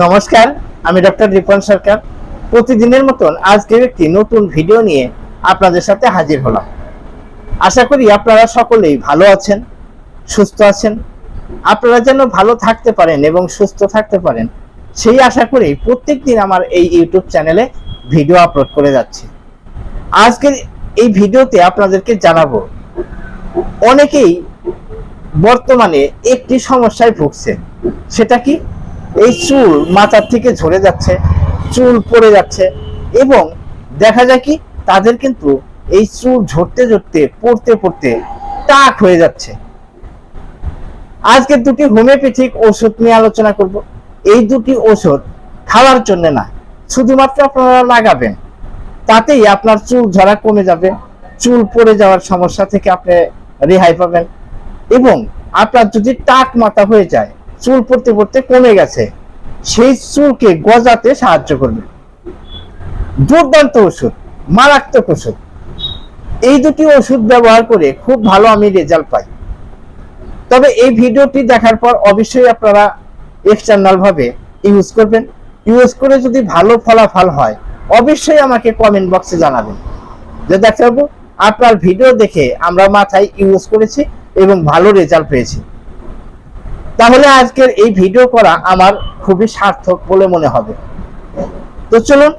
নমস্কার, আমি ডক্টর রিপন সরকার। প্রতিদিনের মতন আজকে একটি নতুন ভিডিও নিয়ে আপনাদের সাথে হাজির হলাম। আশা করি আপনারা সকলেই ভালো আছেন, সুস্থ আছেন। আপনারা যেন ভালো থাকতে পারেন এবং সুস্থ থাকতে পারেন, সেই আশা করেই প্রত্যেকদিন আমার এই ইউটিউব চ্যানেলে ভিডিও আপলোড করে যাচ্ছি। আজকের এই ভিডিওতে আপনাদেরকে জানাব, অনেকেই বর্তমানে একটি সমস্যায় ভুগছে। সেটা কি? এই চুল মাথার থেকে ঝরে যাচ্ছে, চুল পড়ে যাচ্ছে এবং দেখা যায় কি তাদের কিন্তু এই চুল ঝরতে ঝরতে, পড়তে পড়তে টাক হয়ে যাচ্ছে। আজকে দুটি হোমিওপ্যাথিক ওষুধ নিয়ে আলোচনা করব। এই দুটি ওষুধ খাওয়ার জন্য না, শুধুমাত্র আপনারা লাগাবেন, তাতেই আপনার চুল ঝরা কমে যাবে, চুল পড়ে যাওয়ার সমস্যা থেকে আপনি রেহাই পাবেন এবং আপনার যদি টাক মাথা হয়ে যায় চুল পড়তে পড়তে কমে গেছে। সেই চুলকে গজাতে সাহায্য করবে। দুর্দান্ত ওষুধ, মারাত্মক ওষুধ। এই দুটি ওষুধ ব্যবহার করে খুব ভালো আমি রেজাল্ট পাই। তবে এই ভিডিওটি দেখার পর অবশ্যই আপনারা এক্সটার্নাল ভাবে ইউজ করবেন। ইউজ করে যদি ভালো ফলাফল হয়, অবশ্যই আমাকে কমেন্ট বক্সে জানাবেন। যে ডাক্তারবাবু আপনার ভিডিও দেখে আমরা মাথায় ইউজ করেছি এবং ভালো রেজাল্ট পেয়েছি। তাহলে আজকের এই ভিডিও করা আমার খুবই সার্থক বলে মনে হবে। তো চলুন,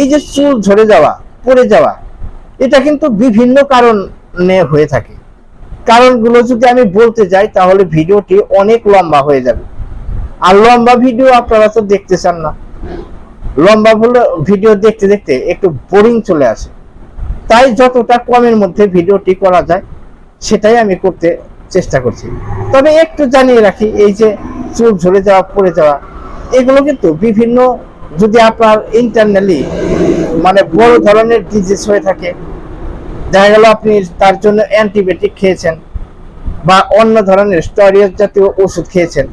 এই যে চুল ঝরে যাওয়া, পড়ে যাওয়া, এটা কিন্তু বিভিন্ন কারণে হয়ে থাকে। কারণগুলো যদি আমি বলতে যাই, তাহলে ভিডিওটি অনেক লম্বা হয়ে যাবে। আর লম্বা ভিডিও আপনারা তো দেখতে চান না। লম্বা ভিডিও দেখতে দেখতে একটু বোরিং চলে আসে। তাই যতটা কমের মধ্যে ভিডিওটি করা যায়, সেটাই আমি করতে চেষ্টা করছি। তবে একটু জানিয়ে রাখি, এই যে চুল ঝরে যাওয়া, পড়ে যাওয়া, এগুলো কিন্তু বিভিন্ন যদি আপনার ইন্টারনালি মানে বড় ধরনের ডিজিজ হয়ে থাকে, দেখা গেল আপনি তার জন্য অ্যান্টিবায়োটিক খেয়েছেন বা অন্য ধরনের স্টেরয়েড জাতীয় ওষুধ খেয়েছেন,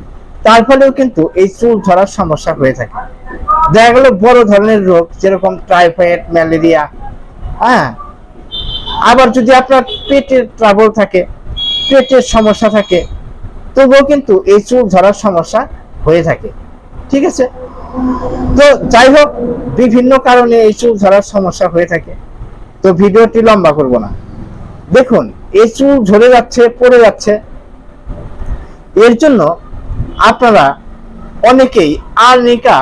তার ফলেও কিন্তু এই চুল ঝরার সমস্যা হয়ে থাকে। দেখা গেল বড় ধরনের রোগ, যেরকম টাইফয়েড ম্যালেরিয়া হ্যাঁ? আবার যদি আপনার পেটের ট্রাবল থাকে পেটের সমস্যা থাকে, তবুও কিন্তু এই চুল ঝরার সমস্যা হয়ে থাকে, ঠিক আছে? তো যাই হোক, বিভিন্ন কারণে এই চুল ঝরার সমস্যা হয়ে থাকে, তো ভিডিওটি লম্বা করব না। দেখুন, এই চুল ঝরে যাচ্ছে, পড়ে যাচ্ছে। এর জন্য আপনারা অনেকেই আর্নিকা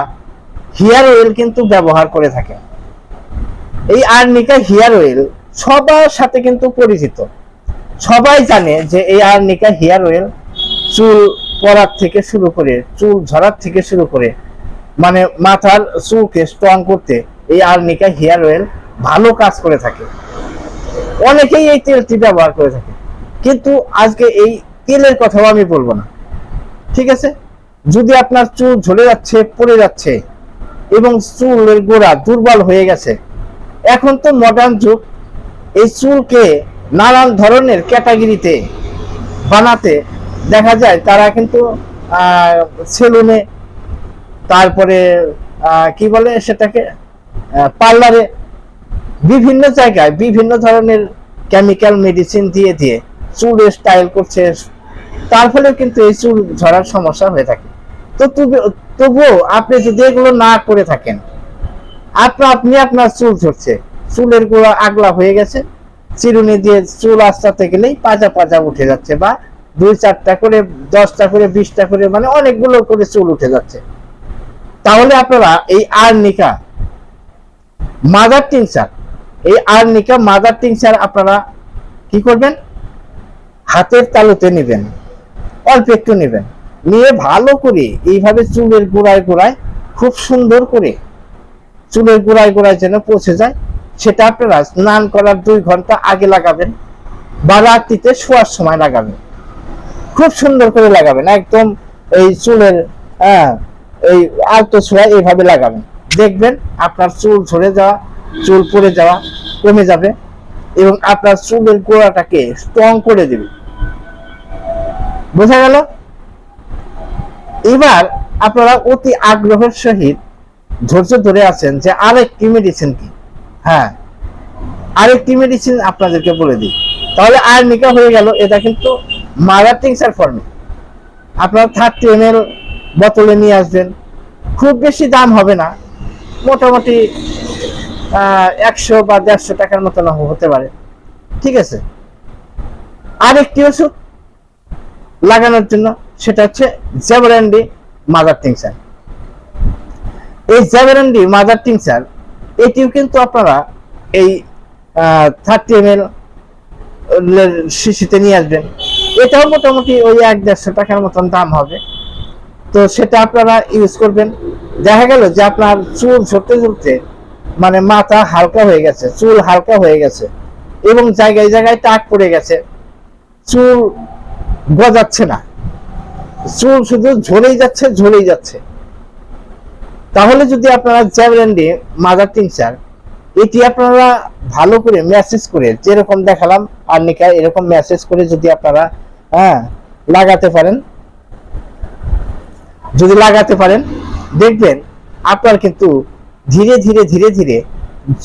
হেয়ার অয়েল কিন্তু ব্যবহার করে থাকেন। এই আর্নিকা হেয়ার অয়েল সবার সাথে কিন্তু পরিচিত। সবাই জানে যে এই আর্নিকা হেয়ার অয়েল চুল পড়ার থেকে শুরু করে, চুল ঝরার থেকে শুরু করে মানে মাথার চুলকে স্ট্রং করতে এই আর্নিকা হেয়ার অয়েল ভালো কাজ করে থাকে। অনেকেই এই তেলটি ব্যবহার করে থাকে। কিন্তু আজকে এই তেলের কথাও আমি বলব না। ঠিক আছে? যদি আপনার চুল ঝরে যাচ্ছে, পড়ে যাচ্ছে এবং চুলের গোড়া দুর্বল হয়ে গেছে, এখন তো মডার্ন যুগ, এই চুলকে নানান ধরনের ক্যাটাগরিতে বানাতে দেখা যায়, তারা কিন্তু সেলুনে, তারপরে কি বলে সেটাকে পার্লারে বিভিন্ন জায়গায় বিভিন্ন ধরনের কেমিক্যাল মেডিসিন দিয়ে দিয়ে চুল স্টাইল করছে। তার ফলে কিন্তু এই চুল ঝরার সমস্যা হয়ে থাকে। তো তবু- তবুও আপনি যদি এগুলো না করে থাকেন আপনার আপনি আপনার চুল ঝরছে, চুলের গোড়া আগলা হয়ে গেছে চিরুনি দিয়ে চুল আস্তাতে গেলেই পাজা পাজা উঠে যাচ্ছে বা দুই চারটা করে, দশটা করে, বিশটা করে মানে অনেকগুলো করে চুল উঠে যাচ্ছে। তাহলে আপনারা এই আর্নিকা মাদার টিংচার এই আর্নিকা মাদার টিংচার আপনারা কি করবেন? হাতের তালুতে নেবেন, অল্প একটু নেবেন। নিয়ে ভালো করে এইভাবে চুলের গোড়ায় গোড়ায় খুব সুন্দর করে, চুলের গোড়ায় গোড়ায় যেন পৌঁছে যায়। সেটা আপনারা স্নান করার দুই ঘণ্টা আগে লাগাবেন বা রাত্রিতে শোয়ার সময় লাগাবেন। খুব সুন্দর করে লাগাবেন, একদম এই চুলের হ্যাঁ এই আলতো ছোঁয়া এইভাবে লাগাবেন। দেখবেন আপনার চুল ঝরে যাওয়া, চুল পড়ে যাওয়া কমে যাবে এবং আপনার চুলের গোড়াটাকে স্ট্রং করে দেবে। বোঝা গেল? এবার আপনারা অতি আগ্রহের সহিত ধৈর্য ধরে আছেন যে আরেকটি মেডিসিন কি হ্যাঁ। আরেকটি মেডিসিন আপনাদেরকে বলে দিই। তাহলে আর্নিকা হয়ে গেল, এটা কিন্তু মাদার টিংসার ফর্মে আপনারা থার্টি এম বোতলে নিয়ে আসবেন। খুব বেশি দাম হবে না। মোটামুটি একশো বা দেড়শো টাকার মতন হতে পারে। ঠিক আছে? আরেকটি ওষুধ লাগানোর জন্য, সেটা হচ্ছে জ্যাবরান্ডি মাদার টিংচার এই জ্যাবরান্ডি মাদার টিংচার এটিও কিন্তু আপনারা এই থার্টি এম এল শিশিতে নিয়ে আসবেন। এটাও মোটামুটি ওই এক দেড়শো টাকার মতন দাম হবে। তো সেটা আপনারা ইউজ করবেন। দেখা গেল যে আপনার চুল ঝরতে ঝরতে মানে মাথা হালকা হয়ে গেছে, চুল হালকা হয়ে গেছে এবং জায়গায় জায়গায় টাক পড়ে গেছে। চুল গজাচ্ছে না। চুল শুধু ঝরেই যাচ্ছে ঝরেই যাচ্ছে। তাহলে যদি আপনারা জ্যাবরেন্ডি মাদার টিংচার এটি আপনারা ভালো করে মেসেজ করে যেরকম দেখালাম আর্নিকা এরকম মেসেজ করে যদি আপনারা হ্যাঁ লাগাতে পারেন, যদি লাগাতে পারেন, দেখবেন আপনার কিন্তু ধীরে ধীরে ধীরে ধীরে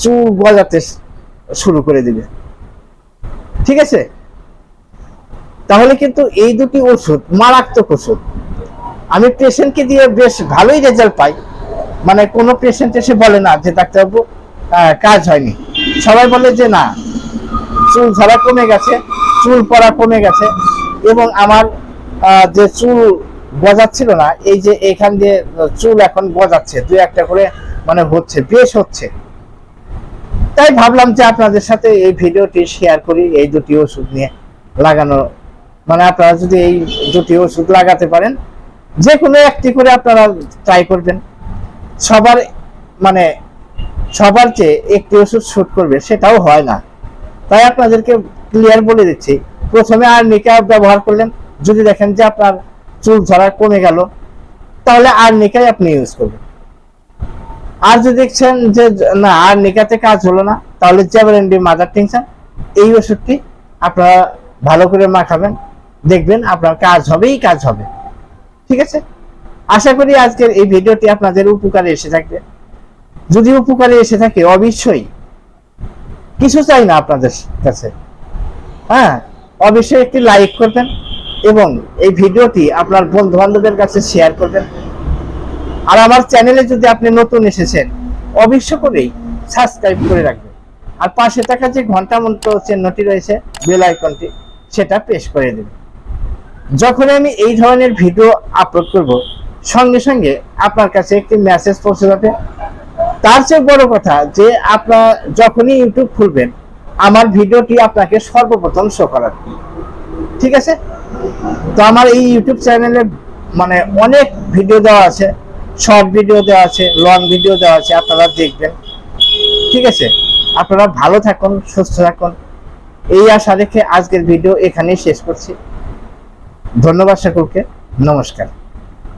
চুল গজাতে শুরু করে দিবে। ঠিক আছে? তাহলে কিন্তু এই দুটি ওষুধ মারাত্মক ওষুধ। আমি পেশেন্টকে দিয়ে বেশ ভালোই রেজাল্ট পাই। মানে কোনো পেশেন্ট এসে বলে না যে ডাক্তারবাবু কাজ হয়নি। সবাই বলে যে না, চুল ঝরা কমে গেছে, চুল পড়া কমে গেছে এবং আমার যে চুল গজাচ্ছিল না, এই যে এখান দিয়ে চুল এখন গজাচ্ছে দু একটা করে মানে হচ্ছে, বেশ হচ্ছে। তাই ভাবলাম যে আপনাদের সাথে এই ভিডিওটি শেয়ার করি, এই দুটি ওষুধ নিয়ে লাগানো। মানে আপনারা যদি এই দুটি ওষুধ লাগাতে পারেন, যে কোনো একটি করে আপনারা ট্রাই করবেন। সবার মানে সবার চেয়ে একটি ওষুধ শুট করবে সেটাও হয় না। তাই আপনাদেরকে ক্লিয়ার বলে দিচ্ছি, প্রথমে আর্নিকা ব্যবহার করলেন, যদি দেখেন যে আপনার চুল ঝরা কমে গেল, তাহলে আর্নিকাই আপনি ইউজ করবেন। আর যদি দেখছেন যে না, আর নিকাতে কাজ হলো না, তাহলে জ্যাবরেন্ডি মাদার টিংশন এই ওষুধটি আপনারা ভালো করে মাখাবেন, দেখবেন আপনার কাজ হবেই কাজ হবে। ঠিক আছে? আশা করি আজকের এই ভিডিওটি আপনাদের উপকারে এসে থাকবে। যদি উপকারে এসে থাকে, অবশ্যই কিছু চাই না আপনাদের কাছে। হ্যাঁ অবশ্যই একটি লাইক করবেন এবং এই ভিডিওটি আপনার বন্ধু বান্ধবের কাছে শেয়ার করবেন। আর আমার চ্যানেলে যদি আপনি নতুন এসেছেন, অবশ্য করেই সাবস্ক্রাইব করে রাখবেন। আর পাশে থাকা যে ঘণ্টা মন্ত্র চিহ্নটি রয়েছে বেল আইকনটি সেটা প্রেস করে দেবেন। যখন আমি এই ধরনের ভিডিও আপলোড করব সঙ্গে সঙ্গে আপনার কাছে একটি মেসেজ পৌঁছে যাবে। তার চেয়ে বড় কথা যে আপনার যখনই ইউটিউব খুলবেন, আমার ভিডিওটি আপনাকে সর্বপ্রথম শো করাবে ঠিক আছে? তো আমার এই ইউটিউব চ্যানেলে মানে অনেক ভিডিও দেওয়া আছে। শর্ট ভিডিও দেওয়া আছে লং ভিডিও দেওয়া আছে, আপনারা দেখবেন। ঠিক আছে? আপনারা ভালো থাকুন, সুস্থ থাকুন। এই আশা রেখে আজকের ভিডিও এখানেই শেষ করছি। ধন্যবাদ সকলকে। নমস্কার।